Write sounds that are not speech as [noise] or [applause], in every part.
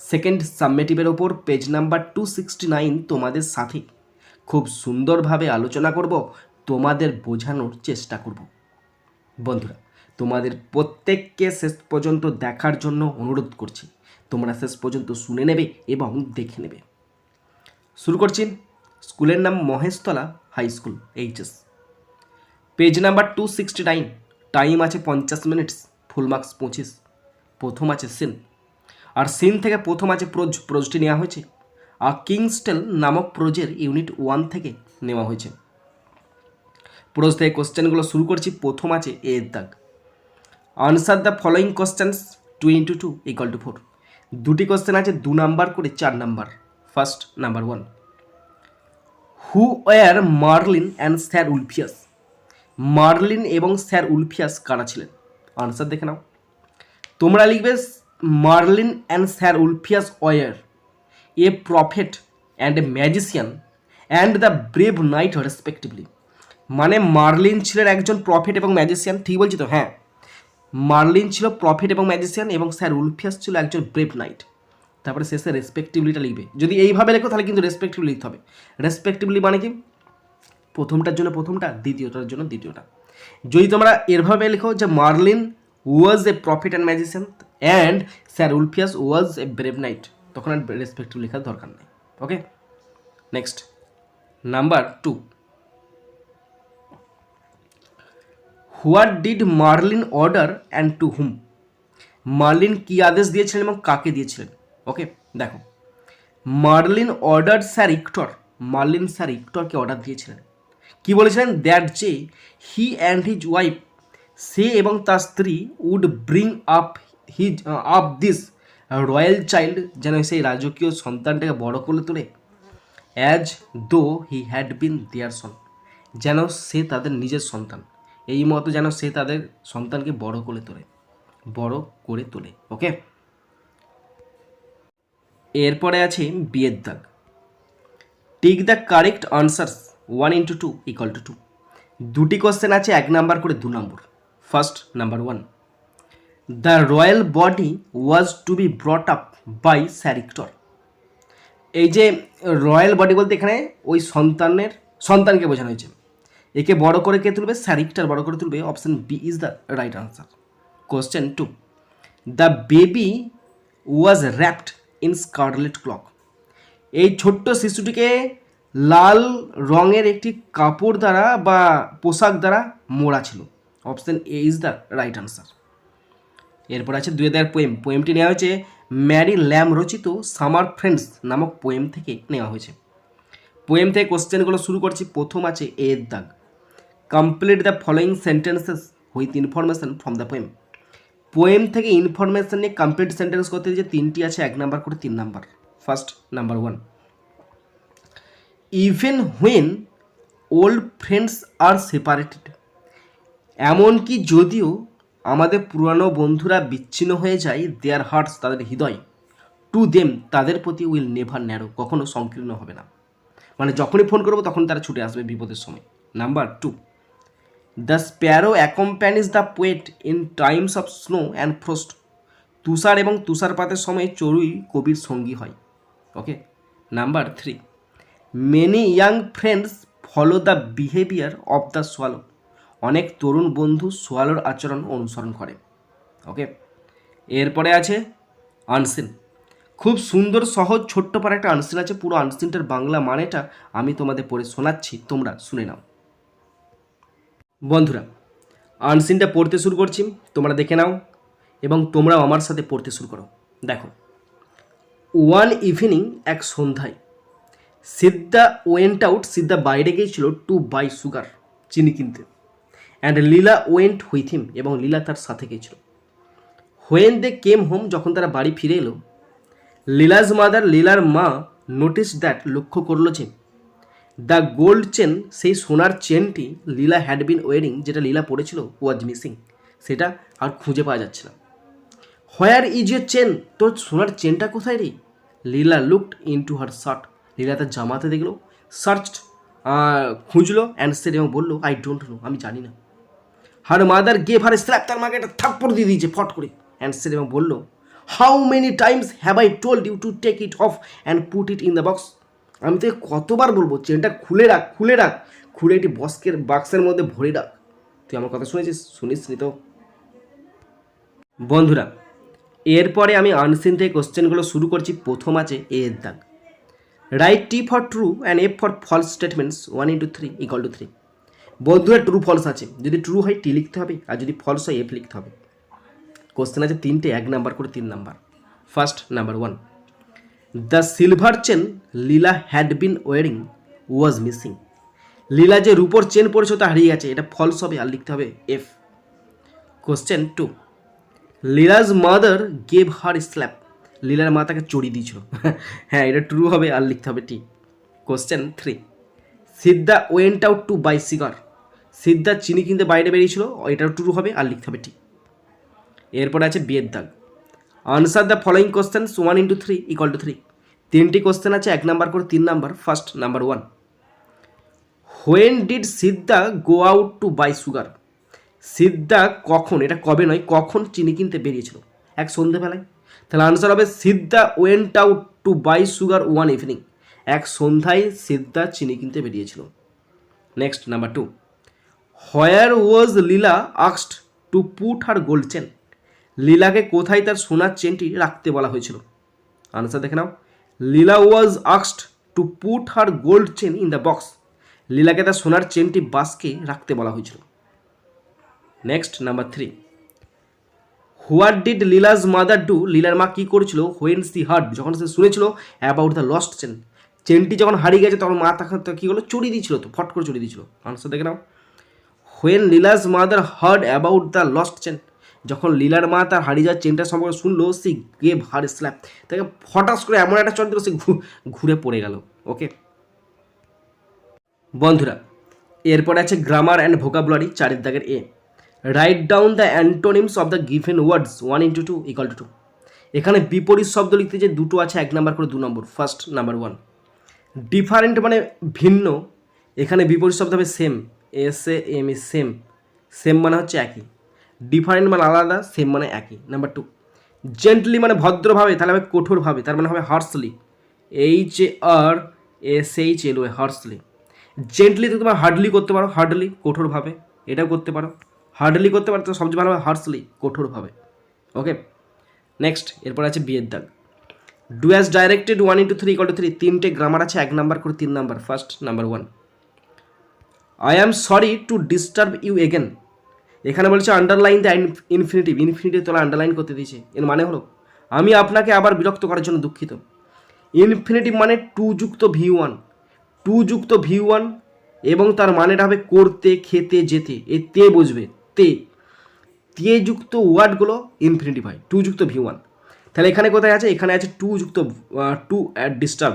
Second সাবমেটিভের ওপর page number two sixty nine তোমাদের সাথে। খুব সুন্দরভাবে আলোচনা করব, তোমাদের বোঝানোর চেষ্টা করব। বন্ধুরা, তোমাদের প্রত্যেককে শেষ পর্যন্ত দেখার জন্য অনুরোধ করছি। তোমরা শেষ পর্যন্ত শুনে নেবে এবং দেখে নেবে। শুরু করছি। স্কুলের নাম Maheshtala high school, HS. Page number two sixty nine time আছে পঞ্চাশ মিনিটস, ফুল মার্কস পঁচিশ। প্রথম আছে সিন আর সিন থেকে প্রথম আছে প্রোজ, প্রোজটি নেওয়া হয়েছে। আর কিংস্টেল নামক প্রোজের ইউনিট ওয়ান থেকে নেওয়া হয়েছে। প্রোজ থেকে কোশ্চেনগুলো শুরু করছি, প্রথম আছে এর দাগ। Answer the following questions, two into two equal to four. দুটি কোশ্চেন আছে, দু নাম্বার করে চার number. First number one. Who were Merlin and sir Ulfius? Merlin এবং স্যার উলফিয়াস কারা ছিলেন? আনসার দেখে নাও। তোমরা লিখবে Merlin and sir Ulfius were, a prophet and a magician and the brave knight respectively. মানে মার্লিন ছিলেন একজন প্রফেট এবং ম্যাজিশিয়ান, ঠিক বলছি তো? হ্যাঁ। মার্লিন ছিল প্রফেট এবং ম্যাজিশিয়ান এবং স্যার উলফিয়াস ছিল একজন ব্রেভ নাইট। তারপরে শেষে রেসপেক্টিভলিটা লিখবে। যদি এইভাবে লেখো, তাহলে কিন্তু রেসপেক্টিভলি লিখতে হবে। রেসপেক্টিভলি মানে কি? প্রথমটার জন্য প্রথমটা, দ্বিতীয়টার জন্য দ্বিতীয়টা। যদি তোমরা এরভাবে লেখো যে Merlin was a prophet and magician and sir Ulfius was a brave knight তখন আর রেসপেক্টিভ লেখার দরকার নেই। Okay next number two what did Merlin order and to whom Merlin কী আদেশ দিয়েছিলেন এবং কাকে দিয়েছিলেন? ওকে দেখো। Merlin order sir Ector Merlin sir ইক্টরকে order দিয়েছিলেন। কি বলেছিলেন? দ্যাট যে হি অ্যান্ড হিজ ওয়াইফ সে এবং তার স্ত্রী would bring up his of this royal child যেন সেই রাজকীয় সন্তানটাকে বড় করে তোলে। As though he had been দেয়ার সন, যেন সে তাদের নিজের সন্তান। এই মতো যেন সে তাদের সন্তানকে বড় করে তোলে, বড় করে তোলে, ওকে? এরপরে আছে বিয়ের দাগ। Tick the correct answers one into two equal to two দুটি কোশ্চেন আছে, এক নাম্বার করে দু number first number one the royal body was to be brought up by sir Ector এই যে রয়্যাল বডি বলতে এখানে ওই সন্তানের, সন্তানকে বোঝানো হয়েছে। একে বড় করে কে তুলবে? স্যারিক্টার বড় করে তুলবে। Option B is the right answer question two the baby was wrapped in scarlet cloak এই ছোট্ট শিশুটিকে লাল রঙের একটি কাপড় দ্বারা বা পোশাক দ্বারা মোড়া ছিল। Option A is the right answer এরপর আছে দুই হাজার পোয়েম পোয়েমটি নেওয়া হয়েছে ম্যারি ল্যাম রচিত সামার ফ্রেন্ডস নামক পোয়েম থেকে নেওয়া হয়েছে। পোয়েম থেকে কোশ্চেনগুলো শুরু করছি, প্রথম আছে এর দাগ। Complete the following sentences with information from the poem poem থেকে ইনফরমেশন নিয়ে কমপ্লিট সেন্টেন্স করতে যে তিনটি আছে, এক নাম্বার করে তিন number first number one even when old friends are separated এমনকি যদিও আমাদের পুরানো বন্ধুরা বিচ্ছিন্ন হয়ে যায় দেয়ার হার্টস তাদের হৃদয়। টু দেম তাদের প্রতি উইল নেভার ন্যারো কখনো সংকীর্ণ হবে না। মানে যখনই ফোন করব, তখন তারা ছুটে আসবে বিপদের সময়। Number two the sparrow accompanies the poet in times of snow and frost তুষার এবং তুষারপাতের সময় চড়ুই কবির সঙ্গী হয়। Okay number three many young friends follow the behaviour of the swallow অনেক তরুণ বন্ধু সোয়ালোর আচরণ অনুসরণ করে। ওকে? এরপরে আছে আনসিন। খুব সুন্দর, সহজ, ছোট্ট পারে একটা আনসিন আছে। পুরো আনসিনটার বাংলা মানেটা আমি তোমাদের পড়ে শোনাচ্ছি, তোমরা শুনে নাও। বন্ধুরা, আনসিনটা পড়তে শুরু করছি, তোমরা দেখে নাও এবং তোমরাও আমার সাথে পড়তে শুরু করো। দেখো, ওয়ান ইভিনিং এক সন্ধ্যায়, সিদ্ধা ওয়েন্ট আউট, সিদ্ধা বাইরে গিয়েছিল টু বাই সুগার চিনি কিনতে। And Leela went with him এবং লীলা তার সাথে গিয়েছিল। হোয়েন দে কেম হোম যখন তারা বাড়ি ফিরে এলো লীলাজ মাদার লীলার মা নোটিস দ্যাট লক্ষ্য করল যে দ্য গোল্ড চেন সেই সোনার চেনটি লীলা হ্যাড বিন ওয়ারিং যেটা লীলা পড়েছিল ওয়াজ মিসিং সেটা আর খুঁজে পাওয়া যাচ্ছে না। হোয়ার ইজ ইউর চেন তোর সোনার চেনটা কোথায় রে? Leela looked into her shirt Leela তার জামাতে দেখল সার্চ খুঁজলো অ্যান্ড এবং বলল আই ডোন্ট নো আমি জানি না। Her mother gave her slap তার মাকে একটা থাপ্পড় দিয়ে দিয়েছে ফট করে। অ্যান্ড এবং বলল how many times have I told you to take it off and put it in the box আমি তোকে কতবার বলব চেনটা খুলে রাখ খুলে রাখ, খুলে একটি বস্কের বাক্সের মধ্যে ভরে রাখ। তুই আমার কথা শুনেছিস? শুনিস তো? বন্ধুরা, এরপরে আমি আনসিন থেকে কোশ্চেনগুলো শুরু করছি, প্রথম আছে এ এর দাগ। Write T for true and F for false statements one into three equal to three বন্ধুরা ট্রু ফলস আছে। যদি ট্রু হয় টি লিখতে হবে, আর যদি ফলস হয় এফ লিখতে হবে। কোশ্চেন আছে তিনটে, এক নাম্বার করে তিন number first number one the silver chain Leela had been wearing was missing Leela যে রূপর চেন পড়েছে তা হারিয়ে গেছে। এটা ফলস হবে, আর লিখতে হবে F question two Leela's mother gave her slap লীলার মা তাকে চড়ি দিয়েছিল। [laughs] হ্যাঁ এটা ট্রু হবে, আর লিখতে হবে T question three Siddha went out to buy sugar Siddha চিনি কিনতে বাইরে বেরিয়েছিল, এটাও ট্রু হবে আর লিখতে হবে ঠিক। এরপরে আছে বিয়ের দাগ। Answer the following question one into three equal to three তিনটি কোশ্চেন আছে, এক নাম্বার করে তিন number first number one when did Siddha go out to buy sugar Siddha কখন, এটা কবে নয়, কখন চিনি কিনতে বেরিয়েছিল? এক সন্ধেবেলায়। তাহলে আনসার হবে Siddha went out to buy sugar one evening এক সন্ধ্যায় সিদ্ধা চিনি কিনতে বেরিয়েছিল। Next number two where was Leela আক্সড to put her gold chain. লীলাকে কোথায় তার সোনার চেনটি রাখতে বলা হয়েছিল? আনসার দেখে নাও। Leela was আক্সড to put her gold chain in the box. লীলাকে তার সোনার চেনটি বাসকে রাখতে বলা হয়েছিল। Next, number three. What did Leela's mother do? লীলার মা কী করেছিল? হোয়েন সি হার্ড, যখন সে শুনেছিল অ্যাবাউট দ্য লস্ট চেন, চেনটি যখন হারিয়ে গেছে, তখন মা তাকে কী করল? চুরি দিয়েছিল তো, ফট করে চুরি দিয়েছিল। আনসার দেখে নাও। When Leela's mother heard about the lost chain যখন লীলার মা তার হারিয়ে যাওয়ার চেনটা সম্পর্কে শুনলো, সে গেভ হার স্ল্যাপ তাকে হঠাৎ করে এমন একটা চন্দ্র সে ঘুরে পড়ে গেল ওকে বন্ধুরা, এরপরে আছে গ্রামার অ্যান্ড ভোকাবুলারি চারের দাগের A write down the antonyms of the given words one into two equal to two এখানে বিপরীত শব্দ লিখতে যে দুটো আছে, এক নাম্বার করে দু number first number one different মানে ভিন্ন, এখানে বিপরীত শব্দ হবে same S A M E same same মানে হচ্ছে একই। ডিফারেন্ট মানে আলাদা সেম মানে একই। নাম্বার টু জেন্টলি মানে ভদ্রভাবে, তাহলে হবে কঠোরভাবে, তার মানে হবে harshly H A R S H L Y harshly gently তো তোমার হার্ডলি করতে পারো হার্ডলি কঠোরভাবে, এটাও করতে পারো। হার্ডলি করতে পারো তো সবচেয়ে ভালো হবে হার্সলি কঠোরভাবে। ওকে নেক্সট এরপর আছে বিয়ের দাগ। Do as directed one into three equal to three তিনটে গ্রামার আছে, এক নাম্বার করে তিন number first number one I am sorry to disturb you again এখানে বলছে আন্ডারলাইন দ্য ইনফিনিটিভ ইনফিনিটিভ তোলা আন্ডারলাইন করতে দিয়েছে। এর মানে হলো, আমি আপনাকে আবার বিরক্ত করার জন্য দুঃখিত। ইনফিনিটিভ মানে টু যুক্ত ভি ওয়ান টু যুক্ত ভি ওয়ান এবং তার মানেটা হবে করতে, খেতে, যেতে। এ তে বুঝবে, তে। তে যুক্ত ওয়ার্ডগুলো ইনফিনিটিভ হয় টু যুক্ত ভি ওয়ান তাহলে এখানে কোথায় আছে? এখানে আছে টু যুক্ত টু অ্যাট ডিস্টার্ব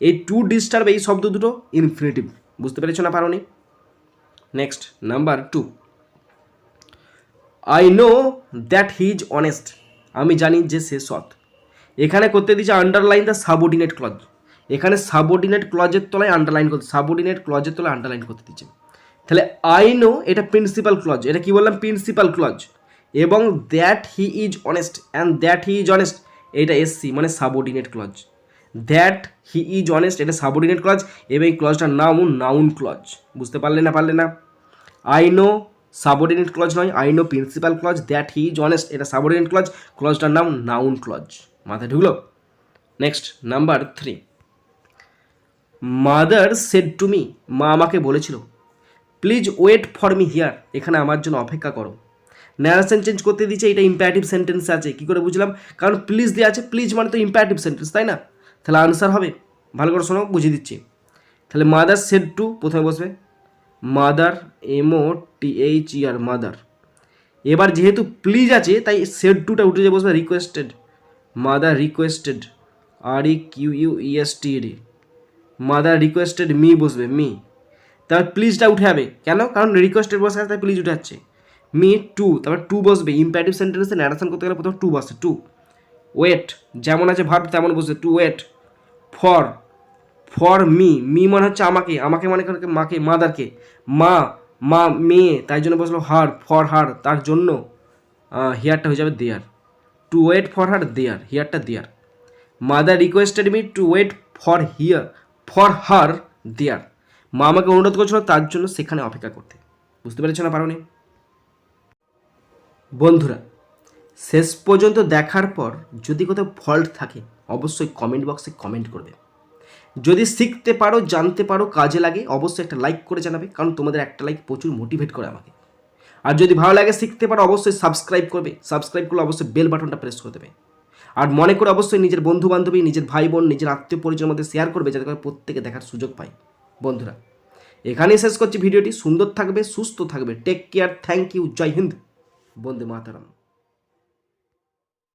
এই টু ডিস্টার্ব এই শব্দ দুটো ইনফিনিটিভ বুঝতে পেরেছ না পারোনি? Next number two I know that he is honest আমি জানি যে সে সৎ। এখানে করতে দিচ্ছে আন্ডারলাইন দ্য সাবঅর্ডিনেট ক্লজ এখানে সাবঅর্ডিনেট ক্লজের তলায় আন্ডারলাইন করতে সাবঅর্ডিনেট ক্লজের তলায় আন্ডারলাইন করতে দিচ্ছে তাহলে আই নো এটা প্রিন্সিপাল ক্লজ এটা কি বললাম? প্রিন্সিপাল ক্লজ এবং that he is honest and that he is honest এটা এসসি মানে subordinate clause that he is honest, এটা সাবঅর্ডিনেট ক্লজ, এবং এই ক্লজটার নাম নাউন ক্লজ। বুঝতে পারলে না পারলে না? আই নো সাবঅর্ডিনেট ক্লজ নয়, I know principal clause, that he is honest, এটা সাবঅর্ডিনেট ক্লজ, ক্লজটার নাম নাউন ক্লজ। মাথায় ঢুকলো? Next, number three. Mother said to me, মা আমাকে বলেছিল, please wait for me here, এখানে আমার জন্য অপেক্ষা করো। ন্যারেশন চেঞ্জ করতে দিচ্ছে এটা ইম্প্যারেটিভ সেন্টেন্স আছে, কী করে বুঝলাম? কারণ প্লিজ দেওয়া আছে, প্লিজ মানে তো ইম্প্যারেটিভ সেন্টেন্স তাই না? তাহলে আনসার হবে। ভালো করে শোনো, বুঝিয়ে দিচ্ছি। তাহলে মাদার সেড টু প্রথমে বসবে। Mother M O T H E R mother এবার যেহেতু প্লিজ আছে, তাই সেড টুটা উঠে যে বসবে requested mother requested R E Q U E S T D mother requested me বসবে মি তারপর প্লিজটা উঠে যাবে। কেন? কারণ রিকোয়েস্টেড বসে তাই প্লিজ উঠে যাচ্ছে। মি টু তারপর টু বসবে। ইম্প্যারেটিভ সেন্টেন্সে ন্যারেশন করতে গেলে প্রথমে টু বসে টু ওয়েট যেমন আছে ভার্ব তেমন বসবে to wait for for me me মানে হচ্ছে আমাকে আমাকে মানে? মাকে, মাদারকে। মা মা, মেয়ে, তাই জন্য বসল হার ফর হার তার জন্য হিয়ারটা হয়ে যাবে there to wait for her there হিয়ারটা there mother requested me to wait for here for her there মা আমাকে অনুরোধ করছিল তার জন্য সেখানে অপেক্ষা করতে। বুঝতে পেরেছ না পারোনি? বন্ধুরা, শেষ পর্যন্ত দেখার পর যদি কোথাও ফল্ট থাকে অবশ্যই কমেন্ট বক্সে কমেন্ট করবে যদি শিখতে পারো, জানতে পারো, কাজে লাগে, অবশ্যই একটা লাইক করে জানাবে, কারণ তোমাদের একটা লাইক প্রচুর মোটিভেট করে আমাকে। আর যদি ভালো লাগে শিখতে পারো, অবশ্যই সাবস্ক্রাইব করবে সাবস্ক্রাইব করলে অবশ্যই বেল বাটনটা প্রেস করে দেবে। আর মনে করে অবশ্যই নিজের বন্ধু বান্ধবী নিজের ভাই বোন নিজের আত্মীয় পরিজনের মধ্যে শেয়ার করবে, যাতে করে প্রত্যেকে দেখার সুযোগ পায়। বন্ধুরা, এখানেই শেষ করছি ভিডিওটি। সুন্দর থাকবে, সুস্থ থাকবে। টেক কেয়ার থ্যাংক ইউ জয় হিন্দ। বন্দে মাতারাম।